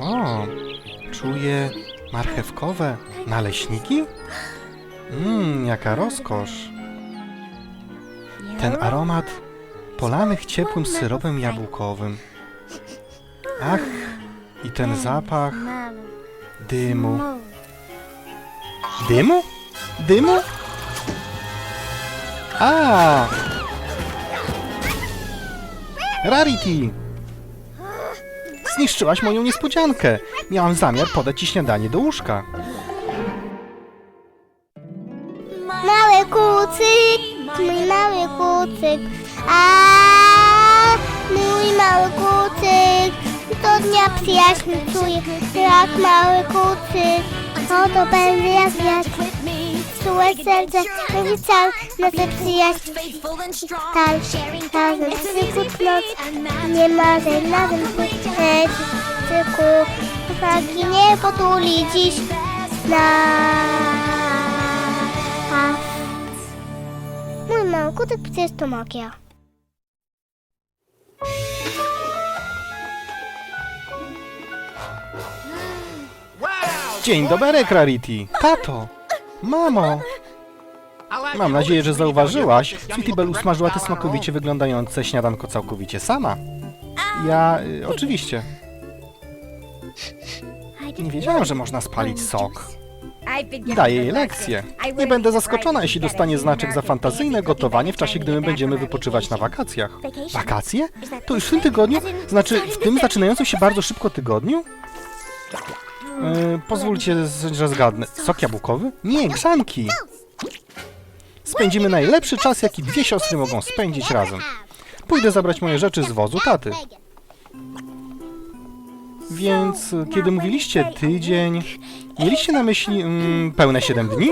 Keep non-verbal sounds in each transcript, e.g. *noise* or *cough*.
O, czuję marchewkowe naleśniki? Mmm, jaka rozkosz. Ten aromat polanych ciepłym syropem jabłkowym. Ach, i ten zapach dymu. Dymu? Dymu? A! Rarity! Zniszczyłaś moją niespodziankę. Miałam zamiar podać ci śniadanie do łóżka. Mały kucyk, mój mały kucyk. A mój mały kucyk. Do dnia przyjaźń czuję, jak mały kucyk. Oto będę ja. Czułe serce, mówi cały na tę przyjaźń. Tak, razem przykut noc, nie marzę razem być cyku. Chłopaki nie potuli dziś nas. Mój mały kutek przecież to magia. Dzień dobry, Rarity. Tato! Mamo! Mam nadzieję, że zauważyłaś. Sweetie Belle usmażyła te smakowicie wyglądające śniadanko całkowicie sama. Ja... Y, oczywiście. Nie wiedziałem, że można spalić sok. Daję jej lekcję. Nie będę zaskoczona, jeśli dostanie znaczek za fantazyjne gotowanie w czasie, gdy my będziemy wypoczywać na wakacjach. Wakacje? To już w tym tygodniu? Znaczy, w tym zaczynającym się bardzo szybko tygodniu? Yy, pozwólcie, że zgadnę. Sok jabłkowy? Nie, grzanki! Spędzimy najlepszy czas, jaki dwie siostry mogą spędzić razem. Pójdę zabrać moje rzeczy z wozu taty. Więc y, kiedy mówiliście tydzień, mieliście na myśli mm, pełne 7 dni?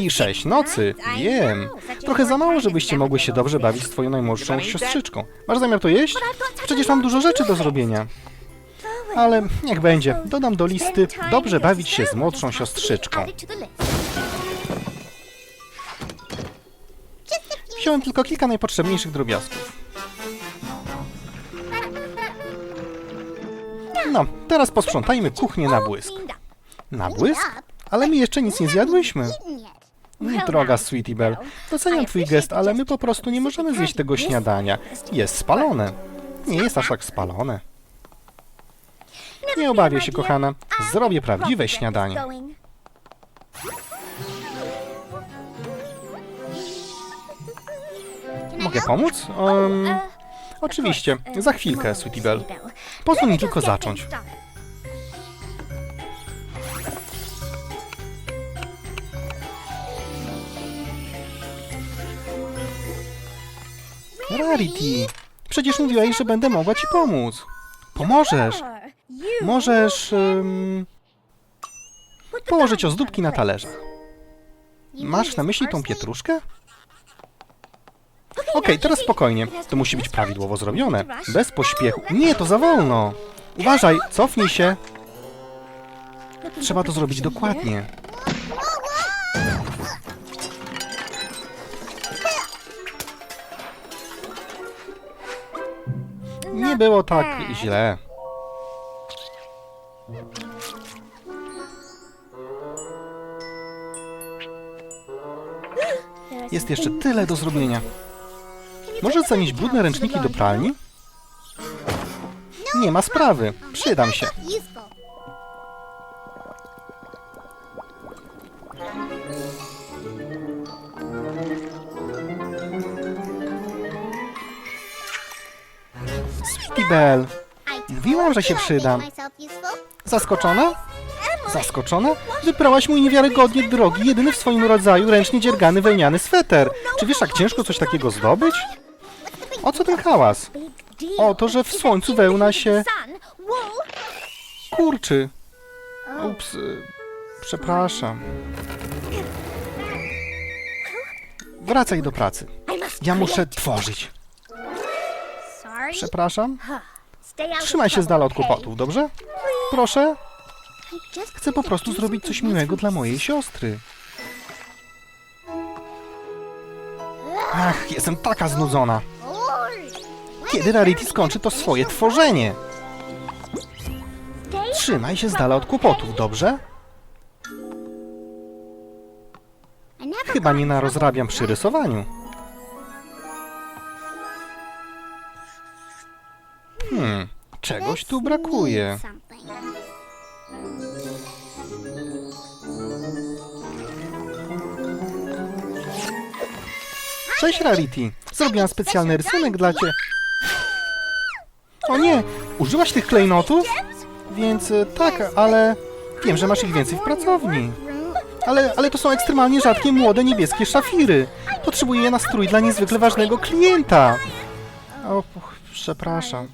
I 6 nocy, wiem. Trochę za mało, żebyście mogły się dobrze bawić z twoją najmłodszą siostrzyczką. Masz zamiar to jeść? Przecież mam dużo rzeczy do zrobienia. Ale niech będzie. Dodam do listy dobrze bawić się z młodszą siostrzyczką. Wziąłem tylko kilka najpotrzebniejszych drobiazgów. No, teraz posprzątajmy kuchnię na błysk. Na błysk? Ale my jeszcze nic nie zjadłyśmy. Droga Sweetie Belle, doceniam twój gest, ale my po prostu nie możemy zjeść tego śniadania. Jest spalone. Nie jest aż tak spalone. Nie obawiaj się, kochana. Zrobię prawdziwe śniadanie. Mogę pomóc? Um, oczywiście, za chwilkę, Sweetie Belle. Pozwól mi tylko zacząć. Rarity, przecież mówiłaś, że będę mogła ci pomóc. Pomożesz. Możesz... Um, położyć ozdóbki na talerzach. Masz na myśli tą pietruszkę? Okej, teraz spokojnie. To musi być prawidłowo zrobione. Bez pośpiechu. Nie, to za wolno. Uważaj, cofnij się. Trzeba to zrobić dokładnie. Nie było tak źle. Jest jeszcze tyle do zrobienia. Możesz zanieść brudne ręczniki do pralni? Nie ma sprawy. Przydam się. Sweetie Belle, mówiłam, że się przydam. Zaskoczona? Zaskoczona? Wyprałaś mój niewiarygodnie drogi, jedyny w swoim rodzaju ręcznie dziergany wełniany sweter. Czy wiesz, jak ciężko coś takiego zdobyć? O co ten hałas? O to, że w słońcu wełna się kurczy. Ups, y, przepraszam. Wracaj do pracy. Ja muszę tworzyć. Przepraszam. Trzymaj się z dala od kłopotów, dobrze? Proszę. Chcę po prostu zrobić coś miłego dla mojej siostry. Ach, jestem taka znudzona. Kiedy Rarity skończy to swoje tworzenie? Trzymaj się z dala od kłopotów, dobrze? Chyba nie narozrabiam przy rysowaniu. Hmm, czegoś tu brakuje. Cześć Rarity, zrobiłam specjalny rysunek dla cię. O nie, użyłaś tych klejnotów? Więc e, tak, ale wiem, że masz ich więcej w pracowni. Ale, ale to są ekstremalnie rzadkie młode niebieskie szafiry. Potrzebuję je na strój dla niezwykle ważnego klienta. O, puch, przepraszam.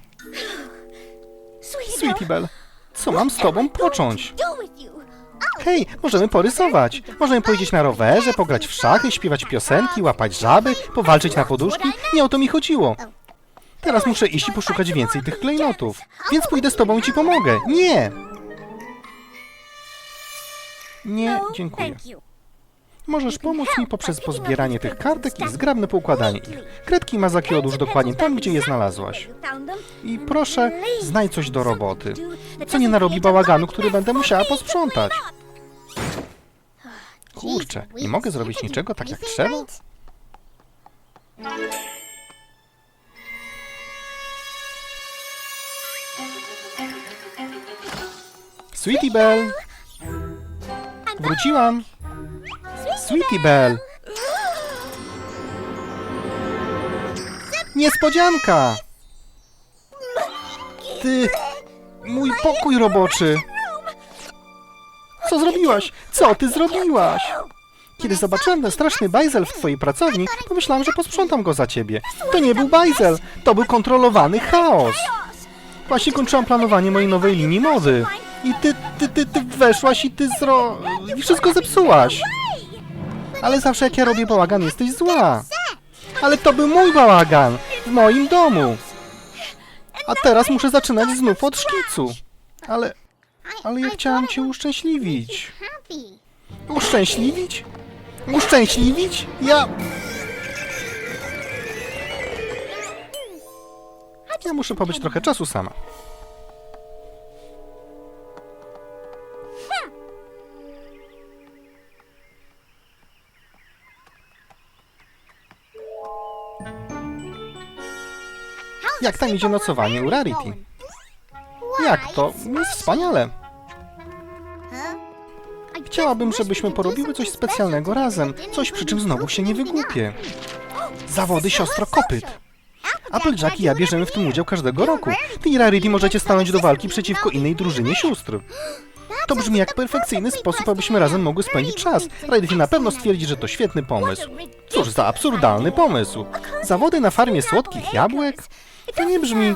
Sweetie Belle, co mam z tobą począć? Hej, możemy porysować. Możemy pojeździć na rowerze, pograć w szachy, śpiewać piosenki, łapać żaby, powalczyć na poduszki. Nie o to mi chodziło. Teraz muszę iść i poszukać więcej tych klejnotów. Więc pójdę z tobą i ci pomogę. Nie! Nie, dziękuję. Możesz pomóc mi poprzez pozbieranie tych kartek i zgrabne poukładanie ich. Kredki Mazaki odłóż dokładnie tam, gdzie je znalazłaś. I proszę, znajdź coś do roboty. Co nie narobi bałaganu, który będę musiała posprzątać. Kurczę, nie mogę zrobić niczego tak jak trzeba? Sweetie Belle! Wróciłam! Sweetie Belle! Niespodzianka! Ty... Mój pokój roboczy! Co zrobiłaś? Co ty zrobiłaś? Kiedy zobaczyłem ten straszny bajzel w twojej pracowni, pomyślałam, że posprzątam go za ciebie. To nie był bajzel, to był kontrolowany chaos. Właśnie kończyłam planowanie mojej nowej linii mody. I ty, ty, ty, ty weszłaś i ty zro... i wszystko zepsułaś. Ale zawsze jak ja robię bałagan, jesteś zła. Ale to był mój bałagan, w moim domu. A teraz muszę zaczynać znów od szkicu. Ale, ale ja chciałam cię uszczęśliwić. Uszczęśliwić? Uszczęśliwić? Ja... Ja muszę pobyć trochę czasu sama. Jak tam idzie nocowanie u Rarity? Jak to? Jest wspaniale. Chciałabym, żebyśmy porobiły coś specjalnego razem. Coś, przy czym znowu się nie wygłupię. Zawody siostro kopyt. Applejack i ja bierzemy w tym udział każdego roku. Ty i Rarity możecie stanąć do walki przeciwko innej drużynie sióstr. To brzmi jak perfekcyjny sposób, abyśmy razem mogły spędzić czas. Rarity na pewno stwierdzi, że to świetny pomysł. Cóż za absurdalny pomysł. Zawody na farmie słodkich jabłek? To nie brzmi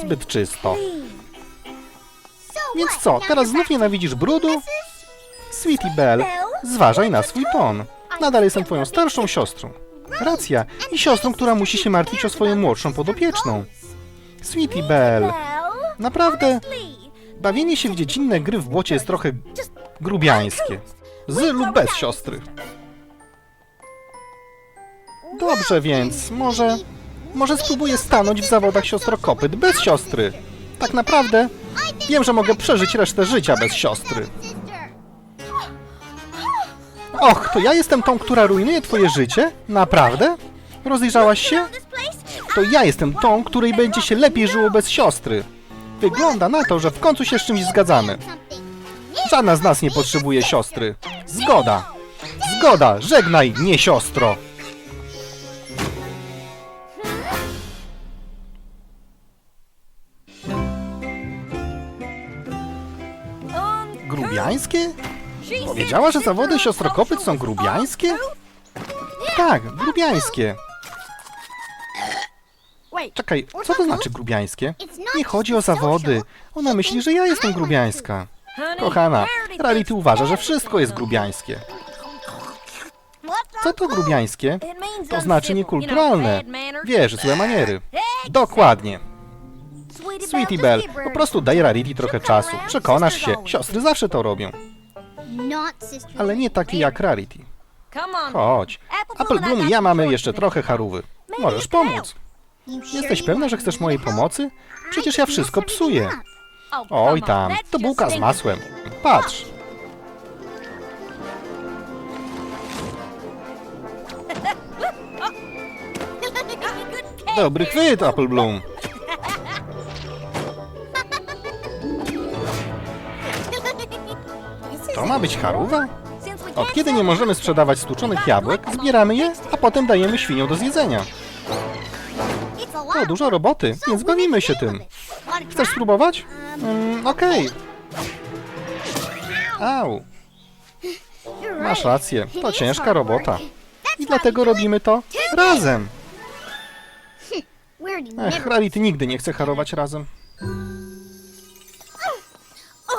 zbyt czysto. Więc co, teraz znów nienawidzisz brudu? Sweetie Belle, zważaj na swój ton. Nadal jestem twoją starszą siostrą. Racja. I siostrą, która musi się martwić o swoją młodszą podopieczną. Sweetie Belle, naprawdę bawienie się w dziecinne gry w błocie jest trochę grubiańskie. Z lub bez siostry. Dobrze więc, może... Może spróbuję stanąć w zawodach siostrokopyt bez siostry. Tak naprawdę wiem, że mogę przeżyć resztę życia bez siostry. Och, to ja jestem tą, która rujnuje twoje życie? Naprawdę? Rozejrzałaś się? To ja jestem tą, której będzie się lepiej żyło bez siostry. Wygląda na to, że w końcu się z czymś zgadzamy. Żadna z nas nie potrzebuje siostry. Zgoda. Zgoda, żegnaj, nie siostro. Powiedziała, że zawody siostrokopyt są grubiańskie? Tak, grubiańskie. Czekaj, co to znaczy grubiańskie? Nie chodzi o zawody. Ona myśli, że ja jestem grubiańska. Kochana, Rarity uważa, że wszystko jest grubiańskie. Co to grubiańskie? To znaczy niekulturalne. Wiesz, złe maniery. Dokładnie. Sweetie Belle, po prostu daj Rarity trochę czasu. Przekonasz się, siostry zawsze to robią. Ale nie takie jak Rarity. Chodź. Apple Bloom i ja mamy jeszcze trochę harówy. Możesz pomóc. Jesteś pewna, że chcesz mojej pomocy? Przecież ja wszystko psuję. Oj tam, to bułka z masłem. Patrz. *laughs* Dobry chwyt, Apple Bloom. To ma być charówa? Od kiedy nie możemy sprzedawać stłuczonych jabłek, zbieramy je, a potem dajemy świniom do zjedzenia. To dużo roboty, więc bawimy się tym. Chcesz spróbować? Mm, Okej. Au. Masz rację, to ciężka robota. I dlatego robimy to razem. Ech, Rarity nigdy nie chce harować razem.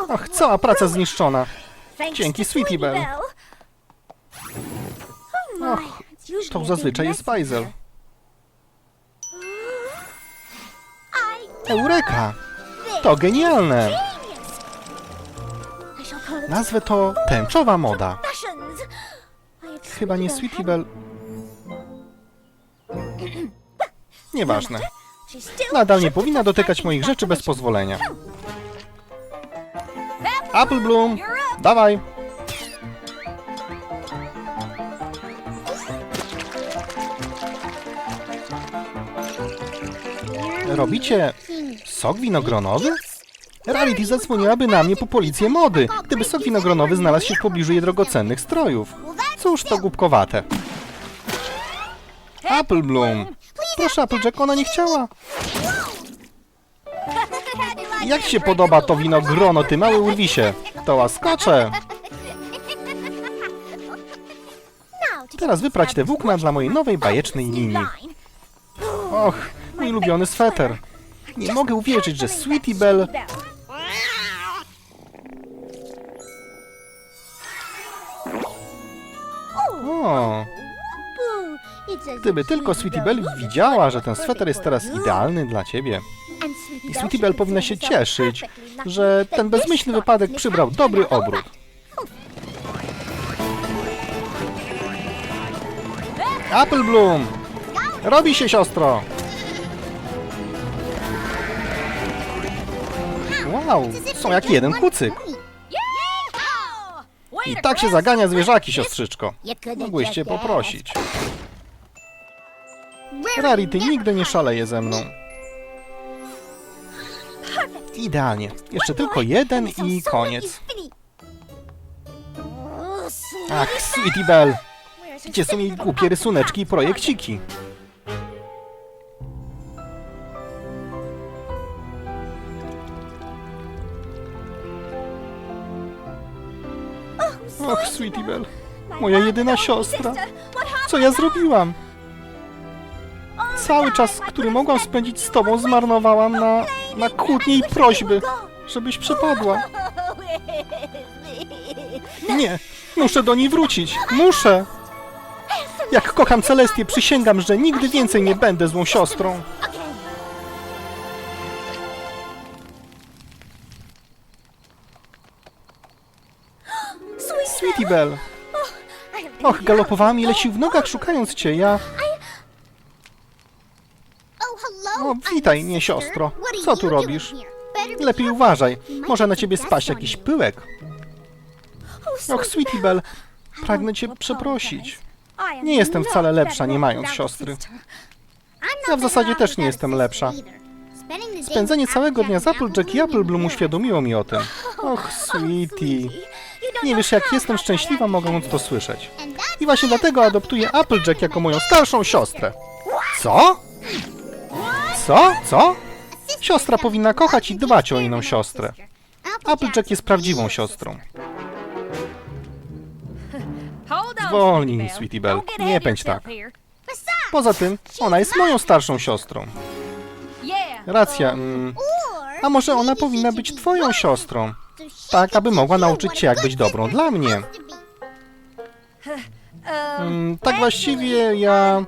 Och, cała praca zniszczona. Dzięki, Sweetie Belle. Och, to zazwyczaj jest bajzel. Eureka! To genialne! Nazwę to tęczowa moda. Chyba nie Sweetie Belle. *clears throat* Nieważne. *clears throat* Nadal nie powinna dotykać moich rzeczy bez pozwolenia. Apple Bloom, dawaj! Robicie sok winogronowy? Rarity zadzwoniłaby na mnie po policję mody, gdyby sok winogronowy znalazł się w pobliżu jej drogocennych strojów. Cóż to głupkowate. Apple Bloom. Proszę, Applejack, ona nie chciała. Jak ci się podoba to winogrono, ty mały Ulwisie? To łaskocze. Teraz wyprać te włókna dla mojej nowej bajecznej linii. Och, mój ulubiony sweter. Nie mogę uwierzyć, że Sweetie Belle... O, gdyby tylko Sweetie Belle widziała, że ten sweter jest teraz idealny dla ciebie. I Sweetie Belle powinna się cieszyć, że ten bezmyślny wypadek przybrał dobry obrót. Apple Bloom! Robi się, siostro! Wow, są jak jeden kucyk. I tak się zagania zwierzaki, siostrzyczko. Mogłyście poprosić. Rarity nigdy nie szaleje ze mną. Idealnie. Jeszcze tylko jeden i koniec. Ach, Sweetie Belle. Gdzie są jej głupie rysuneczki i projekciki? Och, Sweetie Belle. Moja jedyna siostra. Co ja zrobiłam? Cały czas, który mogłam spędzić z tobą, zmarnowałam na, na kłótnie i prośby, żebyś przepadła. Nie, muszę do niej wrócić. Muszę. Jak kocham Celestię, przysięgam, że nigdy więcej nie będę złą siostrą. Sweetie Belle. Och, galopowałam ile sił w nogach szukając cię. Ja... O, witaj, nie siostro. Co tu robisz? Lepiej uważaj. Może na ciebie spaść jakiś pyłek. Och, Sweetie Belle, pragnę cię przeprosić. Nie jestem wcale lepsza, nie mając siostry. Ja w zasadzie też nie jestem lepsza. Spędzenie całego dnia z Applejack i Apple Bloom uświadomiło mi o tym. Och, *laughs* Sweetie. Nie wiesz, jak jestem szczęśliwa, mogąc to słyszeć. I właśnie dlatego adoptuję Applejack jako moją starszą siostrę. Co? Co? Co? Siostra powinna kochać i dbać o inną siostrę. Applejack jest prawdziwą siostrą. Zwolnij, Sweetie Belle. Nie pędź tak. Poza tym, ona jest moją starszą siostrą. Racja. Mm, a może ona powinna być twoją siostrą? Tak, aby mogła nauczyć cię, jak być dobrą dla mnie. Mm, tak właściwie ja...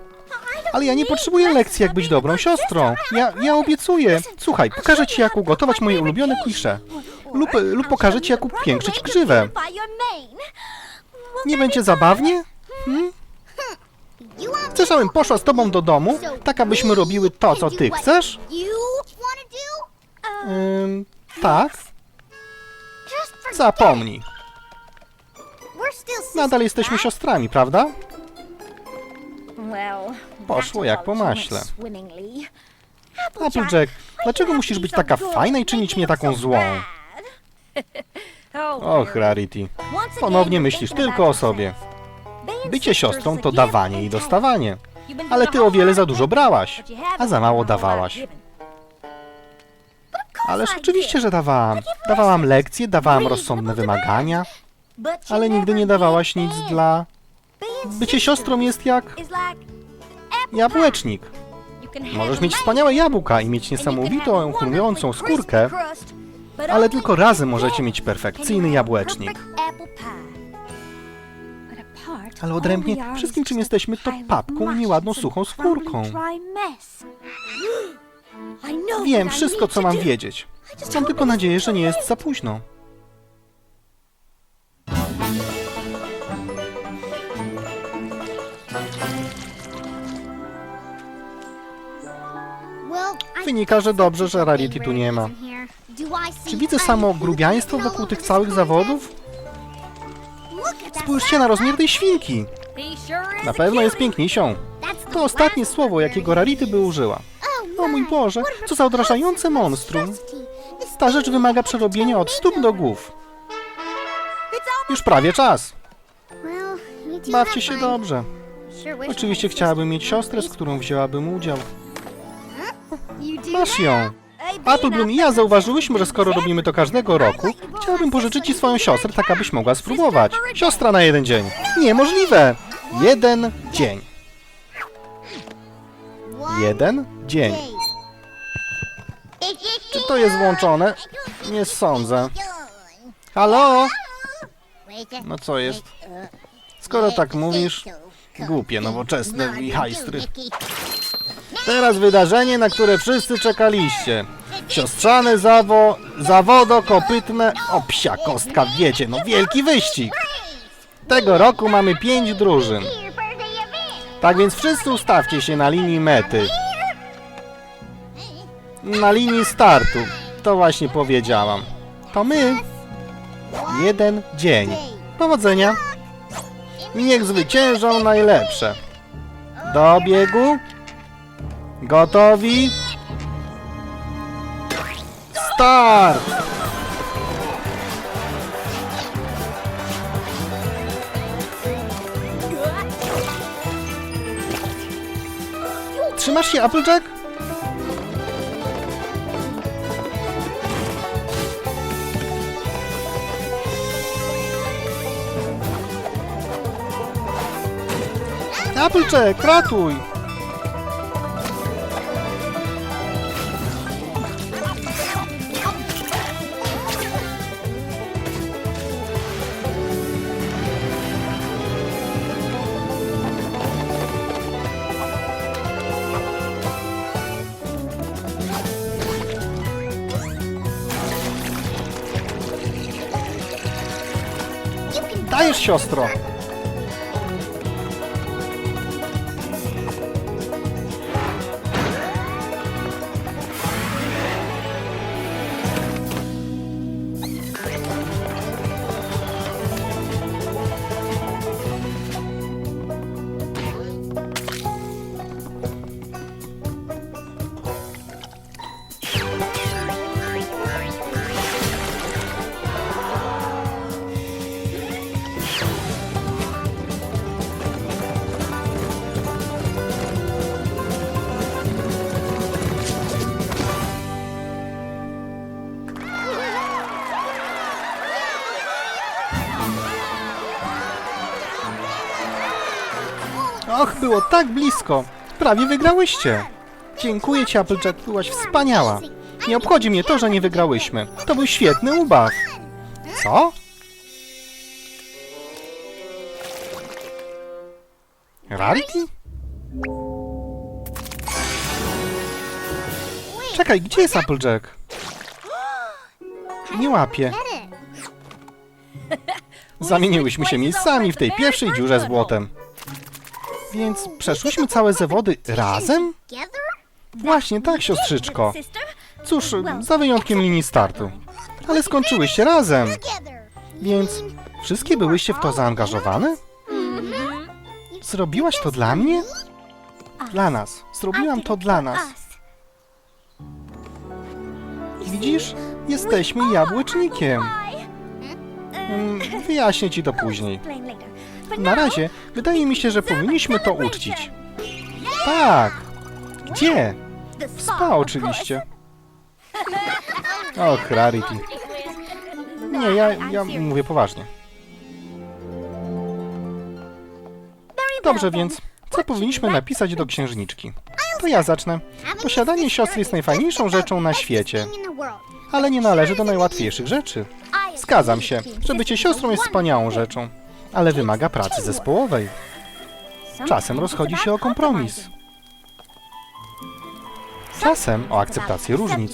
Ale ja nie potrzebuję lekcji, jak być dobrą siostrą. Ja, ja obiecuję. Słuchaj, pokażę ci, jak ugotować moje ulubione klisze. Lub, lub pokażę ci, jak upiększyć grzywę. Nie będzie zabawnie? Hmm? Chcesz żebym poszła z tobą do domu, tak abyśmy robiły to, co ty chcesz? Ym, tak, zapomnij. Nadal jesteśmy siostrami, prawda? Poszło jak po maśle. Applejack, dlaczego musisz być taka fajna i czynić mnie taką złą? *laughs* Och, Rarity. Ponownie myślisz tylko o sobie. Bycie siostrą to dawanie i dostawanie. Ale ty o wiele za dużo brałaś, a za mało dawałaś. Ależ oczywiście, że dawałam. Dawałam lekcje, dawałam rozsądne wymagania, ale nigdy nie dawałaś nic dla... Bycie siostrą jest jak jabłecznik. Możesz mieć wspaniałe jabłka i mieć niesamowitą, chrumiącą skórkę, ale tylko razem możecie mieć perfekcyjny jabłecznik. Ale odrębnie wszystkim czym jesteśmy to papką i nieładną suchą skórką. Wiem wszystko, co mam wiedzieć. Mam tylko nadzieję, że nie jest za późno. Wynika, że dobrze, że Rarity tu nie ma. Czy widzę samo grubiaństwo wokół tych całych zawodów? Spójrzcie na rozmiar tej świnki. Na pewno jest piękniejszą. To ostatnie słowo, jakiego Rarity by użyła. O mój Boże, co za odrażające monstrum. Ta rzecz wymaga przerobienia od stóp do głów. Już prawie czas. Bawcie się dobrze. Oczywiście chciałabym mieć siostrę, z którą wzięłabym udział. Masz ją. Applebloom i ja zauważyłyśmy, że skoro robimy to każdego roku, chciałabym pożyczyć ci swoją siostrę, tak abyś mogła spróbować. Siostra na jeden dzień. Niemożliwe. Jeden dzień. Jeden dzień. Czy to jest włączone? Nie sądzę. Halo? No co jest? Skoro tak mówisz, głupie, nowoczesne i hajstry. Teraz wydarzenie, na które wszyscy czekaliście. Siostrzane zawo... zawodokopytne... O psia kostka, wiecie, no wielki wyścig. Tego roku mamy pięć drużyn. Tak więc wszyscy ustawcie się na linii mety. Na linii startu. To właśnie powiedziałam. To my. Jeden dzień. Powodzenia. Niech zwyciężą najlepsze. Do biegu. Gotowi? Start! Trzymasz się, Applejack? Applejack, ratuj! Dajesz, siostro! Och, było tak blisko. Prawie wygrałyście. Dziękuję ci, Applejack, byłaś wspaniała. Nie obchodzi mnie to, że nie wygrałyśmy. To był świetny ubaw. Co? Rarity? Czekaj, gdzie jest Applejack? Nie łapię. Zamieniłyśmy się miejscami w tej pierwszej dziurze z błotem. Więc przeszłyśmy całe zawody razem? Właśnie tak, siostrzyczko. Cóż, za wyjątkiem linii startu. Ale skończyłyście razem. Więc wszystkie byłyście w to zaangażowane? Zrobiłaś to dla mnie? Dla nas. Zrobiłam to dla nas. Widzisz? Jesteśmy jabłecznikiem. Mm, Wyjaśnię ci to później. Na razie wydaje mi się, że powinniśmy to uczcić. Tak. Gdzie? W spa oczywiście. Och, Rarity. Nie, ja, ja mówię poważnie. Dobrze więc, co powinniśmy napisać do księżniczki? To ja zacznę. Posiadanie siostry jest najfajniejszą rzeczą na świecie, ale nie należy do najłatwiejszych rzeczy. Zgadzam się, że bycie siostrą jest wspaniałą rzeczą, ale wymaga pracy zespołowej. Czasem rozchodzi się o kompromis. Czasem o akceptację różnic,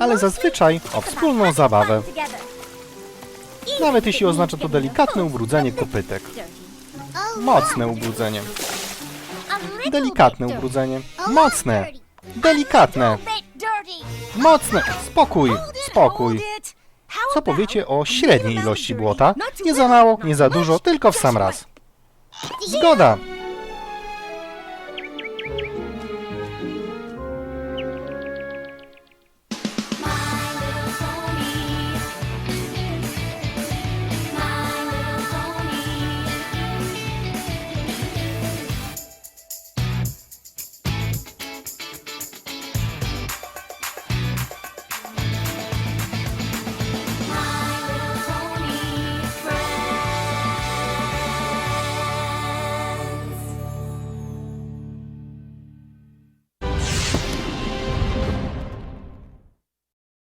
ale zazwyczaj o wspólną zabawę, nawet jeśli oznacza to delikatne ubrudzenie kopytek. Mocne ubrudzenie. Delikatne ubrudzenie. Mocne. Delikatne. Mocne. Spokój. Spokój. Co powiecie o średniej ilości błota? Nie za mało, nie za dużo, tylko w sam raz. Zgoda.